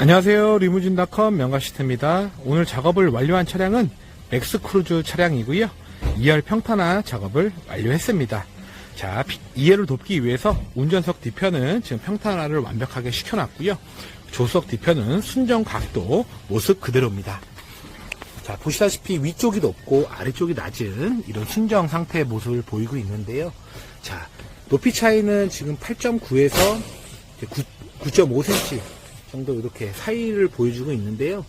안녕하세요. 리무진닷컴 명가시트입니다. 오늘 작업을 완료한 차량은 맥스크루즈 차량이고요. 2열 평탄화 작업을 완료했습니다. 자, 2열을 돕기 위해서 운전석 뒤편은 지금 평탄화를 완벽하게 시켜놨고요. 조수석 뒤편은 순정 각도 모습 그대로입니다. 자, 보시다시피 위쪽이 높고 아래쪽이 낮은 이런 순정 상태의 모습을 보이고 있는데요. 자, 높이 차이는 지금 8.9에서 9.5cm 정도 이렇게 사이를 보여주고 있는데요.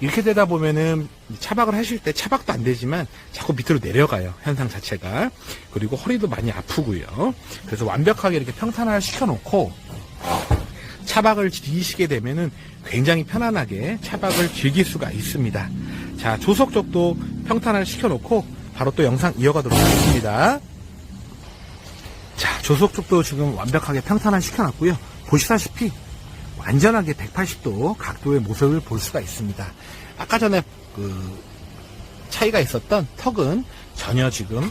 이렇게 되다 보면은 차박을 하실 때 차박도 안 되지만 자꾸 밑으로 내려가요. 현상 자체가. 그리고 허리도 많이 아프고요. 그래서 완벽하게 이렇게 평탄화를 시켜놓고 차박을 즐기시게 되면은 굉장히 편안하게 차박을 즐길 수가 있습니다. 자, 조석 쪽도 평탄화를 시켜놓고 바로 또 영상 이어가도록 하겠습니다. 자, 조석 쪽도 지금 완벽하게 평탄화 시켜놨고요. 보시다시피 완전하게 180도 각도의 모습을 볼 수가 있습니다. 아까 전에 그 차이가 있었던 턱은 전혀 지금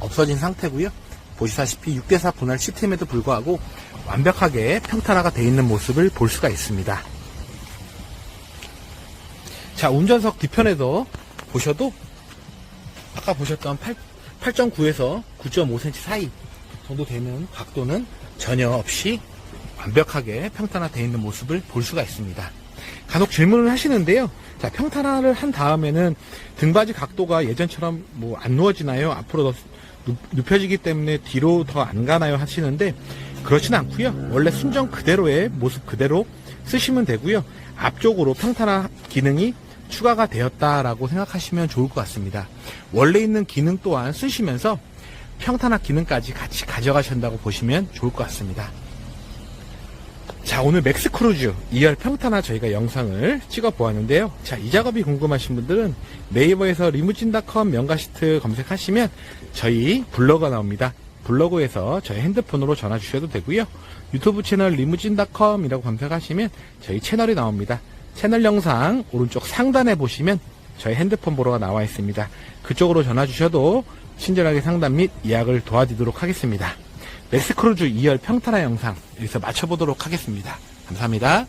없어진 상태고요. 보시다시피 6대4 분할 시스템에도 불구하고 완벽하게 평탄화가 되어 있는 모습을 볼 수가 있습니다. 자, 운전석 뒤편에도 보셔도 아까 보셨던 8, 8.9에서 9.5cm 사이 정도 되는 각도는 전혀 없이 완벽하게 평탄화되어 있는 모습을 볼 수가 있습니다. 간혹 질문을 하시는데요. 자, 평탄화를 한 다음에는 등받이 각도가 예전처럼 뭐 안 누워지나요? 앞으로 더 눕- 눕혀지기 때문에 뒤로 더 안 가나요? 하시는데 그렇진 않고요. 원래 순정 그대로의 모습 그대로 쓰시면 되고요. 앞쪽으로 평탄화 기능이 추가가 되었다라고 생각하시면 좋을 것 같습니다. 원래 있는 기능 또한 쓰시면서 평탄화 기능까지 같이 가져가신다고 보시면 좋을 것 같습니다. 자, 오늘 맥스크루즈 2열 평탄화 저희가 영상을 찍어 보았는데요. 자, 이 작업이 궁금하신 분들은 네이버에서 리무진닷컴 명가시트 검색하시면 저희 블로그가 나옵니다. 블로그에서 저희 핸드폰으로 전화 주셔도 되고요. 유튜브 채널 리무진닷컴이라고 검색하시면 저희 채널이 나옵니다. 채널 영상 오른쪽 상단에 보시면 저희 핸드폰 번호가 나와 있습니다. 그쪽으로 전화 주셔도 친절하게 상담 및 예약을 도와드리도록 하겠습니다. 맥스크루즈 2열 평탄화 영상 여기서 마쳐보도록 하겠습니다. 감사합니다.